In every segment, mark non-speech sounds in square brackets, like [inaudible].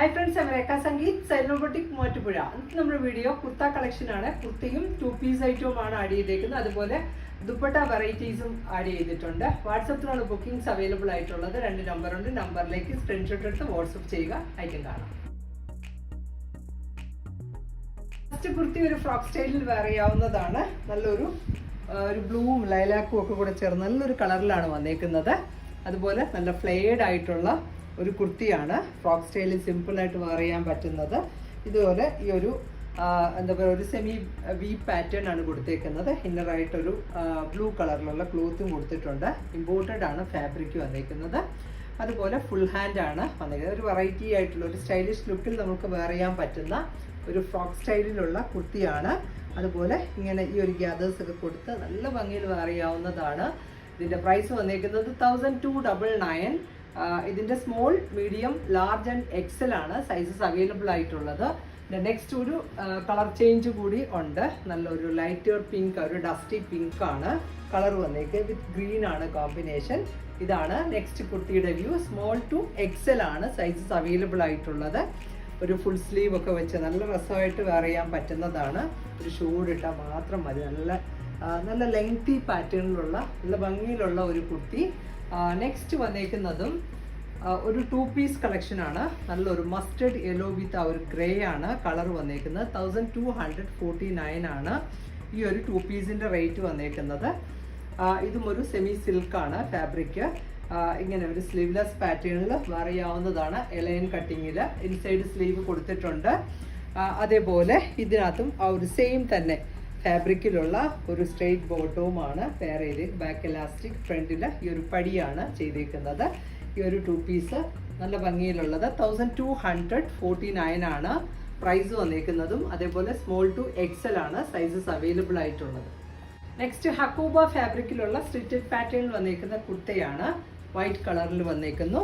Hi friends അമരേക്ക സംഗീത് സൈനോബോട്ടിക് മൂവാറ്റുപുഴ ഇന്നത്തെ നമ്മുടെ വീഡിയോ കുർത്ത കളക്ഷൻ ആണ്. കുർത്തയും ടു പീസ് ഐറ്റവുമാണ് ആഡ് ചെയ്തേക്കുന്നത്. അതുപോലെ ദുപ്പട്ട വെറൈറ്റീസും ആഡ് ചെയ്തിട്ടുണ്ട്. വാട്സപ്പിലാണ് ബുക്കിംഗ്സ് അവൈലബിൾ ആയിട്ടുള്ളത്. രണ്ട് നമ്പറുണ്ട് നമ്പറിലേക്ക് സ്ക്രീൻഷോട്ട് എടുത്ത് വാട്സപ്പ് ചെയ്യുക. ഐറ്റം കാണാം. ഫസ്റ്റ് കുർത്തി ഒരു ഫ്രോക്ക് സ്റ്റൈലിൽ വേറെയാവുന്നതാണ് നല്ലൊരു ഒരു ബ്ലൂവും ലൈലാക്കും ഒക്കെ കൂടെ ചേർന്ന് നല്ലൊരു കളറിലാണ് വന്നേക്കുന്നത്. അതുപോലെ നല്ല ഫ്ലെയർഡ് ആയിട്ടുള്ള ഒരു കുർത്തിയാണ്. ഫ്രോക്ക് സ്റ്റൈലിൽ സിമ്പിളായിട്ട് വെയർ ചെയ്യാൻ പറ്റുന്നത്. ഇതുപോലെ ഈ ഒരു എന്താ പറയുക ഒരു സെമി വി പാറ്റേൺ ആണ് കൊടുത്തേക്കുന്നത്. ഇന്നറായിട്ടൊരു ബ്ലൂ കളറിലുള്ള ക്ലോത്തും കൊടുത്തിട്ടുണ്ട്. ഇമ്പോർട്ടഡ് ആണ് ഫാബ്രിക് വന്നേക്കുന്നത്. അതുപോലെ ഫുൾ ഹാൻഡ് ആണ് വന്നിരിക്കുന്നത് ഒരു വെറൈറ്റി ആയിട്ടുള്ള ഒരു സ്റ്റൈലിഷ് ലുക്കിൽ നമുക്ക് വെയർ ചെയ്യാൻ പറ്റുന്ന ഒരു ഫ്രോക്ക് സ്റ്റൈലിലുള്ള കുർത്തിയാണ്. അതുപോലെ ഇങ്ങനെ ഈ ഒരു ഗ്യാദേഴ്സ് ഒക്കെ കൊടുത്ത് നല്ല ഭംഗിയിൽ വെയർ ചെയ്യാവുന്നതാണ്. ഇതിന്റെ പ്രൈസ് വന്നേക്കുന്നത് തൗസൻഡ് ടു ഡബിൾ നയൻ ഇതിന്റെ small medium large and XL ആണ് സൈസസ് അവൈലബിൾ ആയിട്ടുള്ളത്. നെക്സ്റ്റ് ഒരു കളർ ചേഞ്ച് കൂടി ഉണ്ട്. നല്ലൊരു ലൈറ്റ് പിങ്ക് ഒരു ഡസ്റ്റി പിങ്ക് ആണ്. കളർ വന്നേക്ക് വിത്ത് ഗ്രീൻ ആണ് കോമ്പിനേഷൻ ഇതാണ് നെക്സ്റ്റ് കുർത്തിയുടെ വ്യൂ സ്മോൾ ടു എക്സൽ ആണ് സൈസസ് അവൈലബിൾ ആയിട്ടുള്ളത്. ഒരു ഫുൾ സ്ലീവ് ഒക്കെ വെച്ച് നല്ല രസമായിട്ട് വെയർ ചെയ്യാൻ പറ്റുന്നതാണ്. ഒരു ഷൂഡിട്ടാൽ മാത്രം മതി. നല്ല നല്ല ലെങ്തി പാറ്റേണിലുള്ള നല്ല ഭംഗിയിലുള്ള ഒരു കുർത്തി. നെക്സ്റ്റ് വന്നേക്കുന്നതും ഒരു ടു പീസ് കളക്ഷൻ ആണ്. നല്ലൊരു മസ്റ്റേഡ് യെല്ലോ വിത്ത് ആ ഒരു ഗ്രേ ആണ് കളർ വന്നേക്കുന്നത്. Thousand two hundred forty nine ആണ് ഈ ഒരു ടു പീസിന്റെ റേറ്റ് വന്നേക്കുന്നത്. ഇതും ഒരു സെമി സിൽക്കാണ് ഫാബ്രിക് ഇങ്ങനെ ഒരു സ്ലീവ്ലെസ് പാറ്റേണിൽ ചെയ്യാവുന്നതാണ് എലയൻ കട്ടിങ്ങിൽ ഇൻസൈഡ് സ്ലീവ് കൊടുത്തിട്ടുണ്ട്. അതേപോലെ ഇതിനകത്തും ആ ഒരു സെയിം തന്നെ ഫാബ്രിക്കിലുള്ള ഒരു സ്ട്രെയിറ്റ് ബോട്ടവുമാണ് പേരയിൽ ബാക്ക് എലാസ്റ്റിക് ഫ്രണ്ടിൽ ഈ ഒരു പടിയാണ് ചെയ്തിരിക്കുന്നത് ഈ ഒരു ടു പീസ് നല്ല ഭംഗിയിലുള്ളത്. Thousand two hundred forty nine ആണ് പ്രൈസ് വന്നേക്കുന്നതും. അതേപോലെ സ്മോൾ ടു എക്സൽ ആണ് സൈസസ് അവൈലബിൾ ആയിട്ടുള്ളത്. നെക്സ്റ്റ് ഹക്കൂബ ഫാബ്രിക്കിലുള്ള സ്റ്റിറ്റഡ് പാറ്റേണിൽ വന്നേക്കുന്ന കുർത്തയാണ് വൈറ്റ് കളറിൽ വന്നേക്കുന്നു.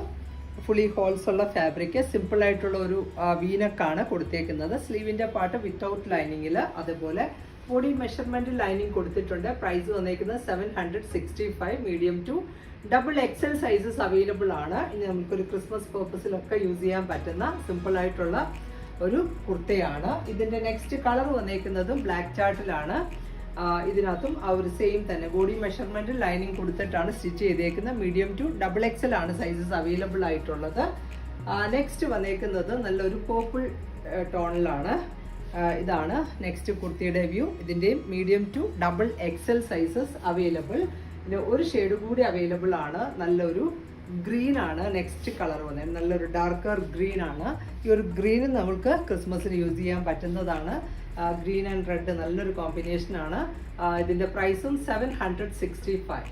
ഫുള്ളി ഹോൾസ് ഉള്ള ഫാബ്രിക് സിമ്പിൾ ആയിട്ടുള്ള ഒരു വീനക്കാണ് കൊടുത്തേക്കുന്നത്. സ്ലീവിന്റെ പാട്ട് വിത്തൗട്ട് ലൈനിങ്ങിൽ അതുപോലെ ബോഡി മെഷർമെന്റ് ലൈനിങ് കൊടുത്തിട്ടുണ്ട്. പ്രൈസ് വന്നേക്കുന്നത് seven hundred sixty five medium to double XL sizes available ആണ്. ഇനി നമുക്കൊരു ക്രിസ്മസ് പേർപ്പസിലൊക്കെ യൂസ് ചെയ്യാൻ പറ്റുന്ന സിമ്പിൾ ആയിട്ടുള്ള ഒരു കുർത്തയാണ്. ഇതിന്റെ നെക്സ്റ്റ് കളർ വന്നേക്കുന്നതും ബ്ലാക്ക് ചാർട്ടിലാണ് ഇതിനകത്തും ആ ഒരു സെയിം തന്നെ. ബോഡി മെഷർമെന്റ് ലൈനിങ് കൊടുത്തിട്ടാണ് സ്റ്റിച്ച് ചെയ്തേക്കുന്നത്. മീഡിയം ടു ഡബിൾ എക്സൽ ആണ് സൈസസ് അവൈലബിൾ ആയിട്ടുള്ളത്. നെക്സ്റ്റ് വന്നേക്കുന്നത് നല്ലൊരു പേർപ്പിൾ ടോണിലാണ് ഇതാണ് നെക്സ്റ്റ് കുർത്തിയുടെ view ഇതിന്റെയും medium to double XL sizes available പിന്നെ ഒരു ഷെയ്ഡ് കൂടി അവൈലബിൾ ആണ്. നല്ലൊരു ഗ്രീൻ ആണ് നെക്സ്റ്റ് കളർ വന്നത്. നല്ലൊരു ഡാർക്കർ ഗ്രീൻ ആണ്. ഈ ഒരു ഗ്രീൻ നമുക്ക് ക്രിസ്മസിന് യൂസ് ചെയ്യാൻ പറ്റുന്നതാണ്. ഗ്രീൻ ആൻഡ് റെഡ് നല്ലൊരു ആ, ഇതിന്റെ പ്രൈസും seven hundred sixty five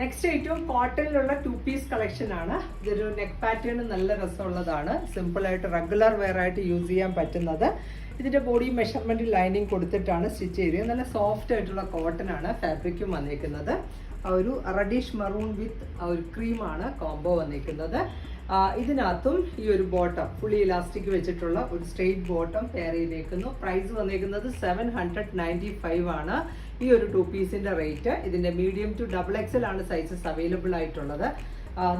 next ഏറ്റവും കോട്ടണിലുള്ള ടു പീസ് കളക്ഷൻ ആണ്. ഇതൊരു നെക്ക് പാറ്റേൺ നല്ല രസമുള്ളതാണ്. സിമ്പിളായിട്ട് റെഗുലർ വെയർ ആയിട്ട് യൂസ് ചെയ്യാൻ പറ്റുന്നത്. ഇതിന്റെ ബോഡി മെഷർമെന്റ് ലൈനിങ് കൊടുത്തിട്ടാണ് സ്റ്റിച്ച് ചെയ്തത്. നല്ല സോഫ്റ്റ് ആയിട്ടുള്ള കോട്ടൺ ആണ് ഫാബ്രിക്കും വന്നിരിക്കുന്നത്. ഒരു റെഡിഷ് മറൂൺ വിത്ത് ഒരു ക്രീമാണ് കോംബോ വന്നിരിക്കുന്നത്. ഇതിനകത്തും ഈ ഒരു ബോട്ടം ഫുള്ളി ഇലാസ്റ്റിക് വെച്ചിട്ടുള്ള ഒരു സ്ട്രെയിറ്റ് ബോട്ടം പെയർ ചെയ്തേക്കുന്നു. പ്രൈസ് വന്നിരിക്കുന്നത് സെവൻ ഹൺഡ്രഡ് നയന്റി ഫൈവ് ആണ്. ഈ ഒരു ടു പീസിന്റെ റേറ്റ് ഇതിന്റെ മീഡിയം ടു ഡബിൾ എക്സൽ ആണ് സൈസസ് അവൈലബിൾ ആയിട്ടുള്ളത്.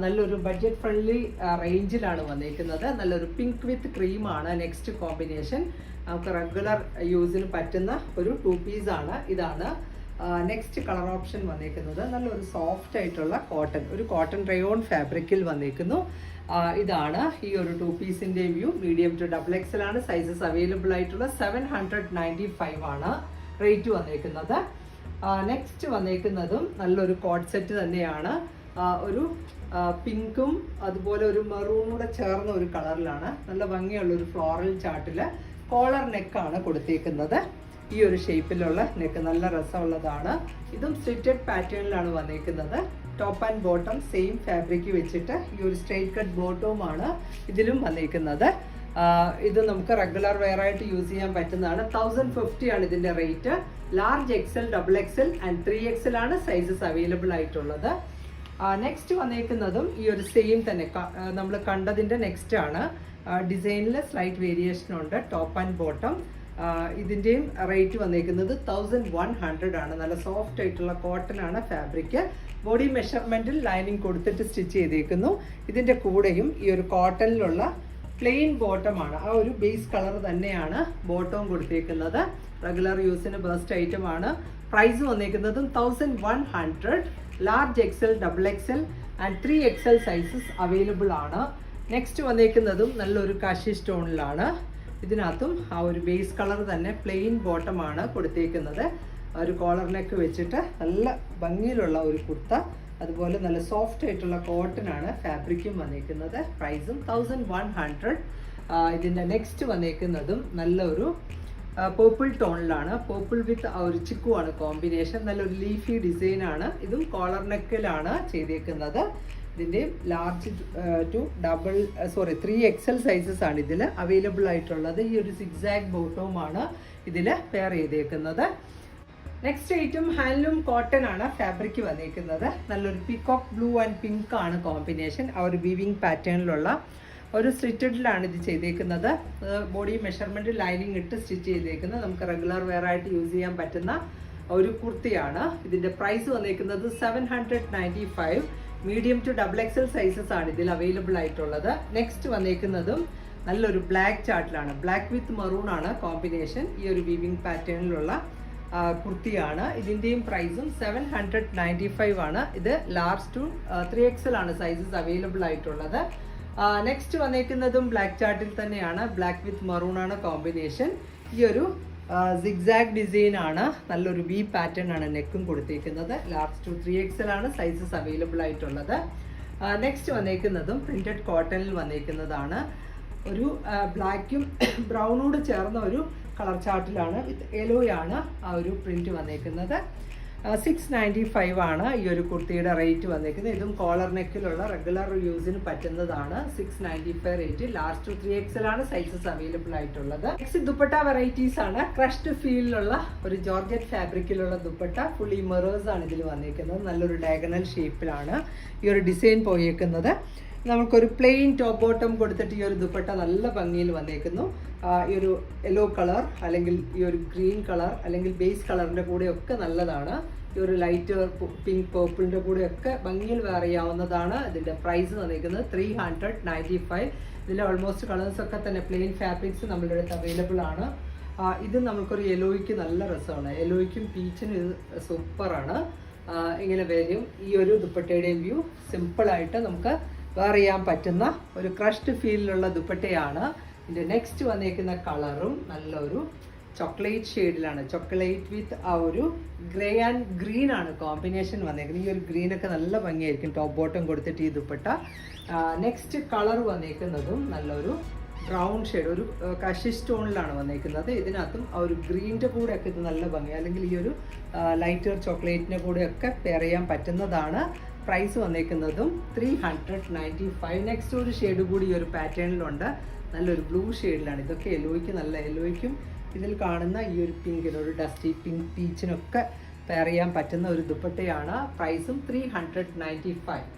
നല്ലൊരു ബഡ്ജറ്റ് ഫ്രണ്ട്ലി റേഞ്ചിലാണ് വന്നിരിക്കുന്നത്. നല്ലൊരു പിങ്ക് വിത്ത് ക്രീമാണ് നെക്സ്റ്റ് കോമ്പിനേഷൻ നമുക്ക് റെഗുലർ യൂസിന് പറ്റുന്ന ഒരു ടു പീസ് ആണ്. ഇതാണ് നെക്സ്റ്റ് കളർ ഓപ്ഷൻ വന്നേക്കുന്നത്. നല്ലൊരു സോഫ്റ്റ് ആയിട്ടുള്ള കോട്ടൺ ഒരു കോട്ടൺ റയോൺ ഫാബ്രിക്കിൽ വന്നേക്കുന്നു. ഇതാണ് ഈ ഒരു ടു പീസിന്റെ view medium to double XL ആണ് സൈസസ് അവൈലബിൾ ആയിട്ടുള്ള സെവൻ ഹൺഡ്രഡ് നയന്റി ഫൈവ് ആണ് റേറ്റ് വന്നേക്കുന്നത്. നെക്സ്റ്റ് വന്നേക്കുന്നതും നല്ലൊരു കോഡ് സെറ്റ് തന്നെയാണ്. ഒരു പിങ്കും അതുപോലെ ഒരു മെറൂണും കൂടെ ചേർന്ന ഒരു കളറിലാണ് നല്ല ഭംഗിയുള്ള ഒരു ഫ്ലോറൽ ചാർട്ടിൽ കോളർ നെക്കാണ് കൊടുത്തേക്കുന്നത്. ഈ ഒരു ഷേപ്പിലുള്ള നെക്ക് നല്ല രസമുള്ളതാണ്. ഇതും സ്റ്റിറ്റഡ് പാറ്റേണിലാണ് വന്നേക്കുന്നത്. Top and bottom same fabric വെച്ചിട്ട് ഈ ഒരു സ്ട്രെയിറ്റ് കട്ട് ബോട്ടവുമാണ് ഇതിലും വന്നേക്കുന്നത്. ഇത് നമുക്ക് റെഗുലർ വെയർ ആയിട്ട് യൂസ് ചെയ്യാൻ പറ്റുന്നതാണ്. തൗസൻഡ് ഫിഫ്റ്റി ആണ് ഇതിന്റെ rate large XL double XL and three XL ആണ് സൈസസ് അവൈലബിൾ ആയിട്ടുള്ളത്. നെക്സ്റ്റ് വന്നേക്കുന്നതും ഈ ഒരു സെയിം തന്നെ. നമ്മൾ കണ്ടതിന്റെ നെക്സ്റ്റ് ആണ്. ഡിസൈനിൽ സ്ലൈറ്റ് വേരിയേഷൻ ഉണ്ട്. ടോപ്പ് ആൻഡ് ബോട്ടം ഇതിന്റെയും റേറ്റ് വന്നിരിക്കുന്നത് തൗസൻഡ് വൺ ഹൺഡ്രഡ് ആണ്. നല്ല സോഫ്റ്റ് ആയിട്ടുള്ള കോട്ടൺ ആണ് ഫാബ്രിക് ബോഡി മെഷർമെന്റിൽ ലൈനിങ് കൊടുത്തിട്ട് സ്റ്റിച്ച് ചെയ്തേക്കുന്നു. ഇതിന്റെ കൂടെയും ഈ ഒരു കോട്ടണിലുള്ള പ്ലെയിൻ ബോട്ടം ആണ്. ആ ഒരു ബേസ് കളർ തന്നെയാണ് ബോട്ടവും കൊടുത്തേക്കുന്നത്. റെഗുലർ യൂസിന് ബെസ്റ്റ് ഐറ്റം ആണ്. Price വന്നേക്കുന്നതും thousand one hundred large XL double XL and three XL sizes available ആണ്. നെക്സ്റ്റ് വന്നേക്കുന്നതും നല്ലൊരു കാശി സ്റ്റോണിലാണ്. ഇതിനകത്തും ആ ഒരു ബേസ് കളർ തന്നെ പ്ലെയിൻ ബോട്ടം ആണ് കൊടുത്തേക്കുന്നത്. ഒരു കോളർ നെക്ക് വെച്ചിട്ട് നല്ല ഭംഗിയിലുള്ള ഒരു കുർത്ത അതുപോലെ നല്ല സോഫ്റ്റ് ആയിട്ടുള്ള കോട്ടൺ ആണ് ഫാബ്രിക്കും വന്നേക്കുന്നത്. പ്രൈസും തൗസൻഡ് വൺ ഹൺഡ്രഡ് ഇതിന്റെ നെക്സ്റ്റ് വന്നേക്കുന്നതും നല്ലൊരു പേർപ്പിൾ ടോണിലാണ് പേർപ്പിൾ വിത്ത് ആ ഒരു ചിക്കു ആണ് കോമ്പിനേഷൻ നല്ലൊരു ലീഫി ഡിസൈനാണ് ഇതും കോളർ നെക്കിലാണ് ചെയ്തേക്കുന്നത്. ഇതിന്റെ large to double sorry three XL sizes ആണ് ഇതിൽ അവൈലബിൾ ആയിട്ടുള്ളത്. ഈ ഒരു സിക്സാഗ് ബോട്ടവുമാണ് ഇതിൽ പെയർ ചെയ്തേക്കുന്നത്. നെക്സ്റ്റ് ഐറ്റം ഹാൻഡ്ലൂം കോട്ടൺ ആണ് ഫാബ്രിക് വന്നിരിക്കുന്നത് നല്ലൊരു പിക്കോക്ക് ബ്ലൂ ആൻഡ് പിങ്ക് ആണ് കോമ്പിനേഷൻ ആ ഒരു വീവിങ് പാറ്റേണിലുള്ള ഒരു സ്റ്റിറ്റഡിലാണ് ഇത് ചെയ്തേക്കുന്നത്. ബോഡി മെഷർമെന്റ് ലൈനിങ് ഇട്ട് സ്റ്റിച്ച് ചെയ്തേക്കുന്നത്. നമുക്ക് റെഗുലർ വെയർ ആയിട്ട് യൂസ് ചെയ്യാൻ പറ്റുന്ന ഒരു കുർത്തിയാണ്. ഇതിന്റെ പ്രൈസ് വന്നിരിക്കുന്നത് seven hundred ninety five medium to double XL sizes ആണ് ഇതിൽ അവൈലബിൾ ആയിട്ടുള്ളത്. നെക്സ്റ്റ് വന്നേക്കുന്നതും നല്ലൊരു ബ്ലാക്ക് ചാർട്ടിലാണ് ബ്ലാക്ക് വിത്ത് മറൂൺ ആണ് കോമ്പിനേഷൻ ഈ ഒരു വീവിംഗ് പാറ്റേണിലുള്ള കുർത്തിയാണ്. ഇതിന്റെയും പ്രൈസും സെവൻ ഹൺഡ്രഡ് നയന്റി ഫൈവ് ആണ്. ഇത് ലാർജ് ടു ത്രീ എക്സൽ ആണ് സൈസസ് അവൈലബിൾ ആയിട്ടുള്ളത്. നെക്സ്റ്റ് വന്നേക്കുന്നതും ബ്ലാക്ക് ചാർട്ടിൽ തന്നെയാണ്. ബ്ലാക്ക് വിത്ത് മറൂൺ ആണ് കോമ്പിനേഷൻ ഈ ഒരു സിഗ്സാഗ് ഡിസൈൻ ആണ്. നല്ലൊരു വി പാറ്റേൺ ആണ് നെക്കും കൊടുത്തേക്കുന്നത്. ലാർജ് ടു ത്രീ എക്സൽ ആണ് സൈസസ് അവൈലബിൾ ആയിട്ടുള്ളത്. നെക്സ്റ്റ് വന്നേക്കുന്നതും പ്രിന്റഡ് കോട്ടണിൽ വന്നേക്കുന്നതാണ്. ഒരു ബ്ലാക്കും ബ്രൗണോട് [coughs] ചേർന്ന ഒരു കളർ ചാർട്ടിലാണ് വിത്ത് യെലോയാണ് ആ ഒരു പ്രിന്റ് വന്നേക്കുന്നത്. സിക്സ് നയന്റി ഫൈവ് ആണ് ഈ ഒരു കുർത്തിയുടെ റേറ്റ് വന്നിരിക്കുന്നത്. ഇതും കോളർ നെക്കിലുള്ള റെഗുലർ യൂസിന് പറ്റുന്നതാണ്. Six ninety five rate last three ആണ് സൈസസ് അവൈലബിൾ ആയിട്ടുള്ളത്. നെക്സ്റ്റ് ദുപ്പട്ട വെറൈറ്റീസ് ആണ്. ക്രഷ്ഡ് ഫീലിലുള്ള ഒരു ജോർജറ്റ് ഫാബ്രിക്കിലുള്ള ദുപ്പട്ട. ഫുള്ളി മെറേഴ്സ് ആണ് ഇതിൽ വന്നിരിക്കുന്നത്. നല്ലൊരു ഡയഗണൽ ഷേപ്പിലാണ് ഈ ഒരു ഡിസൈൻ പോയേക്കുന്നത്. നമുക്കൊരു പ്ലെയിൻ ടോപ്പ് ബോട്ടം കൊടുത്തിട്ട് ഈ ഒരു ദുപ്പട്ട നല്ല ഭംഗിയിൽ വന്നേക്കുന്നു. ഈ ഒരു യെല്ലോ കളർ അല്ലെങ്കിൽ ഈ ഒരു ഗ്രീൻ കളർ അല്ലെങ്കിൽ ബേസ് കളറിന്റെ കൂടെ ഒക്കെ നല്ലതാണ്. ഈ ഒരു ലൈറ്റ് പിങ്ക് പേർപ്പിളിന്റെ കൂടെ ഒക്കെ ഭംഗിയിൽ വെയർ ഇതിന്റെ പ്രൈസ് വന്നിരിക്കുന്നത് ത്രീ ഹൺഡ്രഡ് നയന്റി ഫൈവ് ഇതിൽ ഓൾമോസ്റ്റ് കളേഴ്സ് ഒക്കെ തന്നെ പ്ലെയിൻ ഫാബ്രിക്സ് നമ്മളുടെ അടുത്ത് അവൈലബിൾ ആണ്. ഇത് നമുക്കൊരു യെലോയ്ക്ക് നല്ല രസമാണ്. യെലോയ്ക്കും പീച്ചിനും ഇത് സൂപ്പറാണ് ഇങ്ങനെ വരും. ഈ ഒരു ദുപ്പട്ടയുടെയും വ്യൂ. സിമ്പിളായിട്ട് നമുക്ക് വെയർ ചെയ്യാൻ പറ്റുന്ന ഒരു ക്രഷ്ഡ് ഫീലിലുള്ള ദുപ്പട്ടയാണ്. ഇതിന്റെ നെക്സ്റ്റ് വന്നിരിക്കുന്ന കളറും നല്ലൊരു ചോക്ലേറ്റ് ഷെയ്ഡിലാണ് ചോക്ലേറ്റ് വിത്ത് ആ ഒരു ഗ്രേ ആൻഡ് ഗ്രീൻ ആണ് കോമ്പിനേഷൻ വന്നേക്കുന്നത്. ഈ ഒരു ഗ്രീൻ ഒക്കെ നല്ല ഭംഗിയായിരിക്കും ടോപ്പ് ബോട്ടം കൊടുത്തിട്ട് ഈ ദുപ്പട്ട. നെക്സ്റ്റ് കളർ വന്നേക്കുന്നതും നല്ലൊരു ബ്രൗൺ ഷെയ്ഡ് ഒരു കഷി സ്റ്റോണിലാണ് വന്നേക്കുന്നത്. ഇതിനകത്തും ആ ഒരു ഗ്രീന്റെ കൂടെ ഒക്കെ ഇത് നല്ല ഭംഗി അല്ലെങ്കിൽ ഈ ഒരു ലൈറ്റർ ചോക്ലേറ്റിന്റെ കൂടെ ഒക്കെ പെയർ ചെയ്യാൻ പറ്റുന്നതാണ്. Price വന്നേക്കുന്നതും three hundred ninety five next ഒരു ഷെയ്ഡ് കൂടി ഈ ഒരു പാറ്റേണിലുണ്ട് നല്ലൊരു ബ്ലൂ ഷെയ്ഡിലാണ് ഇതൊക്കെ എല്ലോയ്ക്ക് നല്ല എല്ലോയ്ക്കും ഇതിൽ കാണുന്ന ഈ ഒരു പിങ്കിന് ഒരു ഡസ്റ്റി പിങ്ക് പീച്ചിനൊക്കെ പെയർ ചെയ്യാൻ പറ്റുന്ന ഒരു ദുപ്പട്ടയാണ്. പ്രൈസും three hundred ninety five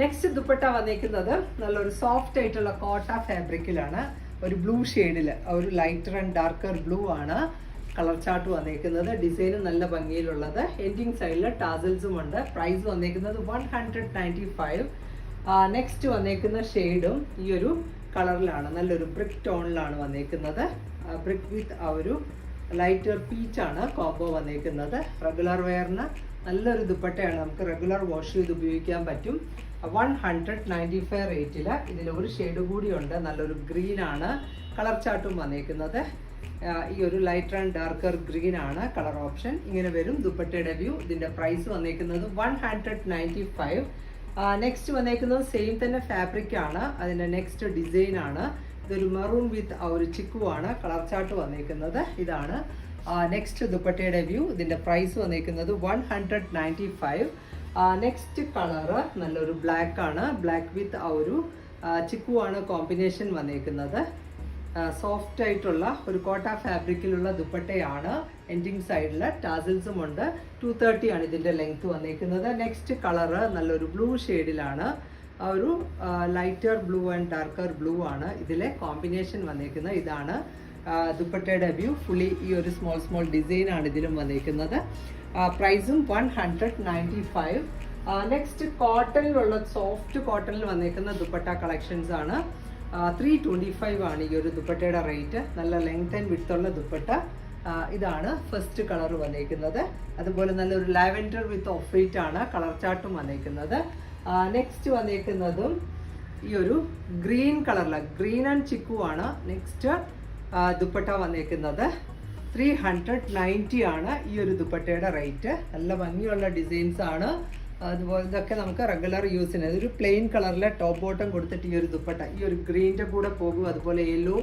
next dupatta വന്നിരിക്കുന്നത് നല്ലൊരു സോഫ്റ്റ് ആയിട്ടുള്ള കോട്ട ഫാബ്രിക്കിലാണ് ഒരു ബ്ലൂ ഷെയ്ഡിൽ ഒരു ലൈറ്റർ ആൻഡ് ഡാർക്കർ ബ്ലൂ ആണ്. കളർ ചാർട്ട് വന്നേക്കുന്നത്. ഡിസൈനും നല്ല ഭംഗിയിലുള്ളത്. എൻഡിങ് സൈഡിൽ ടാസൽസും ഉണ്ട്. പ്രൈസ് വന്നേക്കുന്നത് one hundred ninety five next വന്നേക്കുന്ന ഷെയ്ഡും ഈ ഒരു കളറിലാണ്. നല്ലൊരു ബ്രിക്ക് ടോണിലാണ് വന്നേക്കുന്നത്. ബ്രിക്ക് വിത്ത് ആ ഒരു ലൈറ്റർ പീച്ചാണ് കോംബോ വന്നേക്കുന്നത്. റെഗുലർ വെയറിന് നല്ലൊരു ദുപ്പട്ടയാണ്. നമുക്ക് റെഗുലർ വാഷ് ചെയ്ത് ഉപയോഗിക്കാൻ പറ്റും. വൺ ഹൺഡ്രഡ് നയന്റി ഫൈവ് റേറ്റിൽ ഇതിൽ ഒരു ഷെയ്ഡ് കൂടിയുണ്ട്. നല്ലൊരു ഗ്രീനാണ് കളർ ചാർട്ടും വന്നേക്കുന്നത്. ഈ ഒരു ലൈറ്റർ ആൻഡ് ഡാർക്കർ ഗ്രീൻ ആണ് കളർ ഓപ്ഷൻ ഇങ്ങനെ വരും. ദുപ്പട്ടയുടെ വ്യൂ ഇതിന്റെ പ്രൈസ് വന്നേക്കുന്നത് one hundred ninety five next വന്നേക്കുന്നത് സെയിം തന്നെ ഫാബ്രിക് ആണ്. അതിന്റെ നെക്സ്റ്റ് ഡിസൈൻ ആണ്. ഇതൊരു മെറൂൺ വിത്ത് ഒരു ചിക്കു ആണ് കളർ ചാർട്ട് വന്നേക്കുന്നത്. ഇതാണ്. നെക്സ്റ്റ് ദുപ്പട്ടയുടെ വ്യൂ ഇതിന്റെ പ്രൈസ് വന്നേക്കുന്നത് one hundred ninety five next colour നല്ലൊരു ബ്ലാക്ക് ആണ്. ബ്ലാക്ക് വിത്ത് ആ ഒരു ചിക്കു ആണ് കോമ്പിനേഷൻ വന്നേക്കുന്നത്. സോഫ്റ്റ് ആയിട്ടുള്ള ഒരു കോട്ട ഫാബ്രിക്കിലുള്ള ദുപ്പട്ടയാണ്. എൻഡിങ് സൈഡിൽ ടാസിൽസും ഉണ്ട്. ടു തേർട്ടി ആണ് ഇതിന്റെ ലെങ്ത് വന്നിരിക്കുന്നത് നെക്സ്റ്റ് കളറ് നല്ലൊരു ബ്ലൂ ഷെയ്ഡിലാണ് ഒരു lighter blue and darker blue ആണ് ഇതിലെ കോമ്പിനേഷൻ വന്നിരിക്കുന്നത് ഇതാണ് ദുപ്പട്ടയുടെ വ്യൂ ഫുള്ളി ഈ ഒരു സ്മോൾ സ്മോൾ ഡിസൈൻ ആണ് ഇതിലും വന്നിരിക്കുന്നത് പ്രൈസും one hundred ninety five next കോട്ടണിലുള്ള soft കോട്ടണിൽ വന്നിരിക്കുന്ന ദുപ്പട്ട കളക്ഷൻസ് ആണ്. ത്രീ ട്വന്റി ഫൈവ് ആണ് ഈ ഒരു ദുപ്പട്ടയുടെ റേറ്റ് നല്ല ലെങ്ത് ആൻഡ് വിട്ടുള്ള ദുപ്പട്ട. ഇതാണ് ഫസ്റ്റ് കളർ വന്നേക്കുന്നത്. അതുപോലെ നല്ലൊരു ലാവൻഡർ വിത്ത് ഓഫ് വൈറ്റ് ആണ് കളർ ചാർട്ടും വന്നേക്കുന്നത്. നെക്സ്റ്റ് വന്നേക്കുന്നതും ഈ ഒരു ഗ്രീൻ കളറിൽ ഗ്രീൻ ആൻഡ് ചിക്കു ആണ് നെക്സ്റ്റ് ദുപ്പട്ട വന്നേക്കുന്നത്. ത്രീ ഹൺഡ്രഡ് നയന്റി ആണ് ഈ ഒരു ദുപ്പട്ടയുടെ റേറ്റ് നല്ല ഭംഗിയുള്ള ഡിസൈൻസ് ആണ്. അതുപോലെ ഇതൊക്കെ നമുക്ക് റെഗുലർ യൂസിന് ഒരു പ്ലെയിൻ കളറിലെ ടോപ്പ് ബോട്ടം കൊടുത്തിട്ട് ഈ ഒരു ദുപ്പട്ട ഈ ഒരു ഗ്രീന്റെ കൂടെ പോകും. അതുപോലെ യെല്ലോ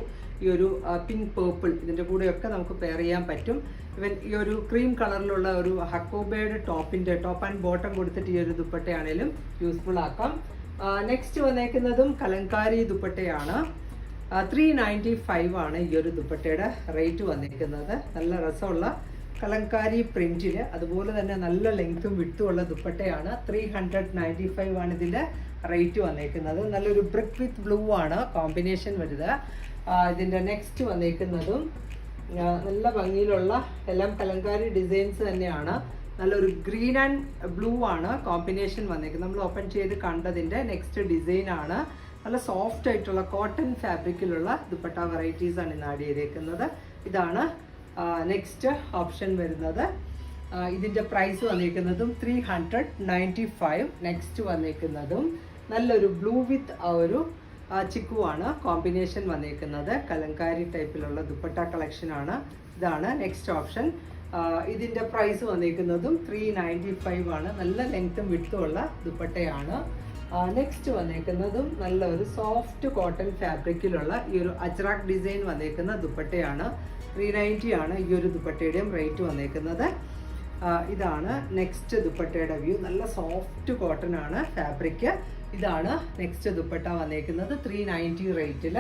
ഈ ഒരു പിങ്ക് പേർപ്പിൾ ഇതിന്റെ കൂടെയൊക്കെ നമുക്ക് പെയർ ചെയ്യാൻ പറ്റും. ഇവൻ ഈ ഒരു ക്രീം കളറിലുള്ള ഒരു ഹക്കോബേഡ് ടോപ്പിന്റെ ടോപ്പ് ആൻഡ് ബോട്ടം കൊടുത്തിട്ട് ഈ ഒരു ദുപ്പട്ടയാണേലും യൂസ്ഫുൾ ആക്കാം. നെക്സ്റ്റ് വന്നേക്കുന്നതും കലങ്കാരി ദുപ്പട്ടയാണ്. ത്രീ നയന്റി ഫൈവ് ആണ് ഈ ഒരു ദുപ്പട്ടയുടെ റേറ്റ് വന്നിരിക്കുന്നത് നല്ല രസമുള്ള കലങ്കാരി പ്രിന്റിൽ അതുപോലെ തന്നെ നല്ല ലെങ്ത്തും വിട്ടും ഉള്ള ദുപ്പട്ടയാണ്. ത്രീ ഹൺഡ്രഡ് നയന്റി ഫൈവ് ആണ് ഇതിന്റെ റേറ്റ് വന്നേക്കുന്നത്. നല്ലൊരു ബ്രിക്ക് വിത്ത് ബ്ലൂ ആണ് കോമ്പിനേഷൻ വരുന്നത് ഇതിന്റെ നെക്സ്റ്റ് വന്നേക്കുന്നതും നല്ല ഭംഗിയിലുള്ള എല്ലാം കലങ്കാരി ഡിസൈൻസ് തന്നെയാണ്. നല്ലൊരു ഗ്രീൻ ആൻഡ് ബ്ലൂ ആണ് കോമ്പിനേഷൻ വന്നേക്കുന്നത്. നമ്മൾ ഓപ്പൺ ചെയ്ത് കണ്ടതിന്റെ നെക്സ്റ്റ് ഡിസൈൻ ആണ്. നല്ല സോഫ്റ്റ് ആയിട്ടുള്ള കോട്ടൺ ഫാബ്രിക്കിലുള്ള ദുപ്പട്ട വെറൈറ്റീസ് ആണ് ഇന്ന് ആഡ് ചെയ്തേക്കുന്നത്. ഇതാണ് നെക്സ്റ്റ് ഓപ്ഷൻ വരുന്നത്. ഇതിന്റെ price വന്നിരിക്കുന്നതും three hundred ninety five next വന്നിരിക്കുന്നതും നല്ലൊരു ബ്ലൂ വിത്ത് ഒരു ചിക്കുവാണ്. കോമ്പിനേഷൻ വന്നിരിക്കുന്നത് കലങ്കാരി ടൈപ്പിലുള്ള ദുപ്പട്ട കളക്ഷൻ ആണ്. ഇതാണ് നെക്സ്റ്റ് ഓപ്ഷൻ ഇതിന്റെ പ്രൈസ് വന്നിരിക്കുന്നതും ത്രീ നയന്റി ഫൈവ് ആണ്. നല്ല ലെങ്ത്തും വിട്ടുമുള്ള ദുപ്പട്ടയാണ്. നെക്സ്റ്റ് വന്നേക്കുന്നതും നല്ല ഒരു സോഫ്റ്റ് കോട്ടൺ ഫാബ്രിക്കിലുള്ള ഈ ഒരു അജ്രാക്ക് ഡിസൈൻ വന്നേക്കുന്ന ദുപ്പട്ടയാണ്. ത്രീ നയന്റി ആണ് ഈ ഒരു ദുപ്പട്ടയുടെയും റേറ്റ് വന്നേക്കുന്നത്. ഇതാണ് നെക്സ്റ്റ് ദുപ്പട്ടയുടെ വ്യൂ നല്ല സോഫ്റ്റ് കോട്ടൺ ആണ് ഫാബ്രിക് ഇതാണ് നെക്സ്റ്റ് ദുപ്പട്ട വന്നേക്കുന്നത് ത്രീ നയന്റി റേറ്റിൽ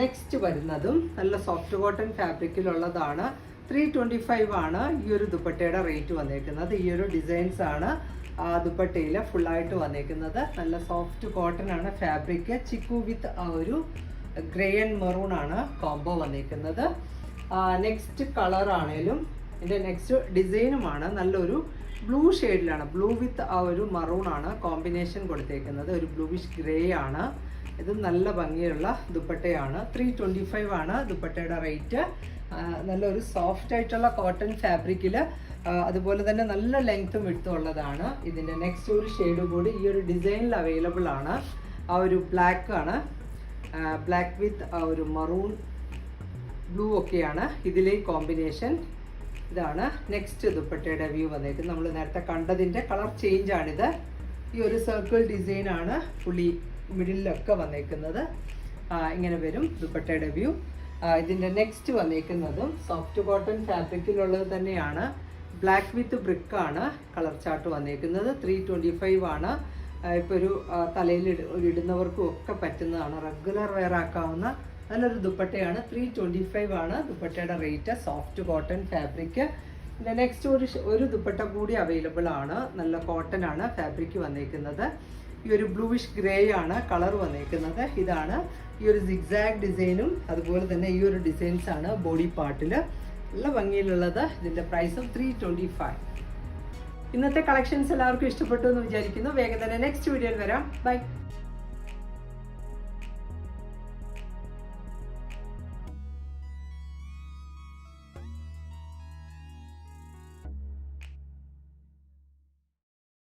നെക്സ്റ്റ് വരുന്നതും നല്ല സോഫ്റ്റ് കോട്ടൺ ഫാബ്രിക്കിലുള്ളതാണ് ത്രീ ട്വന്റി ഫൈവ് ആണ് ഈ ഒരു ദുപ്പട്ടയുടെ റേറ്റ് വന്നേക്കുന്നത്. ഈ ഒരു ഡിസൈൻസ് ആണ്. ദുപ്പട്ടയിൽ ഫുള്ളായിട്ട് വന്നേക്കുന്നത്. നല്ല സോഫ്റ്റ് കോട്ടൺ ആണ് ഫാബ്രിക് ചിക്കു വിത്ത് ആ ഒരു ഗ്രേ ആൻഡ് മെറൂൺ ആണ് കോംബോ വന്നേക്കുന്നത്. നെക്സ്റ്റ് കളർ ആണേലും ഇതിന്റെ നെക്സ്റ്റ് ഡിസൈനുമാണ് നല്ലൊരു ബ്ലൂ ഷെയ്ഡിലാണ് ബ്ലൂ വിത്ത് ആ ഒരു മറൂൺ ആണ് കോമ്പിനേഷൻ കൊടുത്തേക്കുന്നത്. ഒരു ബ്ലൂവിഷ് ഗ്രേ ആണ്. ഇത് നല്ല ഭംഗിയുള്ള ദുപ്പട്ടയാണ്. ത്രീ ട്വന്റി ഫൈവ് ആണ് ദുപ്പട്ടയുടെ റേറ്റ് നല്ലൊരു സോഫ്റ്റ് ആയിട്ടുള്ള കോട്ടൺ ഫാബ്രിക്കിൽ അതുപോലെ തന്നെ നല്ല ലെങ്ത്തും വിട്ടും ഉള്ളതാണ്. ഇതിന്റെ നെക്സ്റ്റ് ഒരു ഷെയ്ഡ് കൂടി ഈ ഒരു ഡിസൈനിൽ അവൈലബിൾ ആണ്. ആ ഒരു ബ്ലാക്ക് ആണ്. ബ്ലാക്ക് വിത്ത് ആ ഒരു മറൂൺ ബ്ലൂ ഒക്കെയാണ് ഇതിലെ കോമ്പിനേഷൻ ഇതാണ് നെക്സ്റ്റ് ദുപ്പട്ടയുടെ വ്യൂ വന്നേക്കുന്നത്. നമ്മൾ നേരത്തെ കണ്ടതിന്റെ കളർ ചേഞ്ച് ആണിത്. ഈ ഒരു സർക്കിൾ ഡിസൈൻ ആണ് പുള്ളി മിഡിലൊക്കെ വന്നേക്കുന്നത്. ഇങ്ങനെ വരും ദുപ്പട്ടയുടെ വ്യൂ ഇതിന്റെ നെക്സ്റ്റ് വന്നേക്കുന്നതും സോഫ്റ്റ് കോട്ടൺ ഫാബ്രിക്കിലുള്ളത് തന്നെയാണ്. ബ്ലാക്ക് വിത്ത് ബ്രിക്ക് ആണ് കളർ ചാർട്ട് വന്നേക്കുന്നത്. ത്രീ ട്വന്റി ഫൈവ് ആണ് ഇപ്പോൾ ഒരു തലയിൽ ഇടുന്നവർക്കും ഒക്കെ പറ്റുന്നതാണ്. റെഗുലർ വെയർ ആക്കാവുന്ന നല്ലൊരു ദുപ്പട്ടയാണ്. ത്രീ ട്വന്റി ഫൈവ് ആണ് ദുപ്പട്ടയുടെ റേറ്റ് സോഫ്റ്റ് കോട്ടൺ ഫാബ്രിക് പിന്നെ നെക്സ്റ്റ് ഒരു ഒരു ദുപ്പട്ട കൂടി അവൈലബിൾ ആണ്. നല്ല കോട്ടൺ ആണ് ഫാബ്രിക് വന്നേക്കുന്നത്. ഈ ഒരു ബ്ലൂവിഷ് ഗ്രേ ആണ് കളർ വന്നേക്കുന്നത്. ഇതാണ് ഈ ഒരു സിഗ്സാഗ് ഡിസൈനും അതുപോലെ തന്നെ ഈ ഒരു ഡിസൈൻസ് ആണ് ബോഡി പാർട്ടിൽ നല്ല ഭംഗിയിലുള്ളത്. ഇതിന്റെ പ്രൈസും ത്രീ ട്വന്റി ഫൈവ് ഇന്നത്തെ കളക്ഷൻസ് എല്ലാവർക്കും ഇഷ്ടപ്പെട്ടു എന്ന് വിചാരിക്കുന്നു. വേഗം തന്നെ നെക്സ്റ്റ് വീഡിയോയിൽ വരാം. ബൈ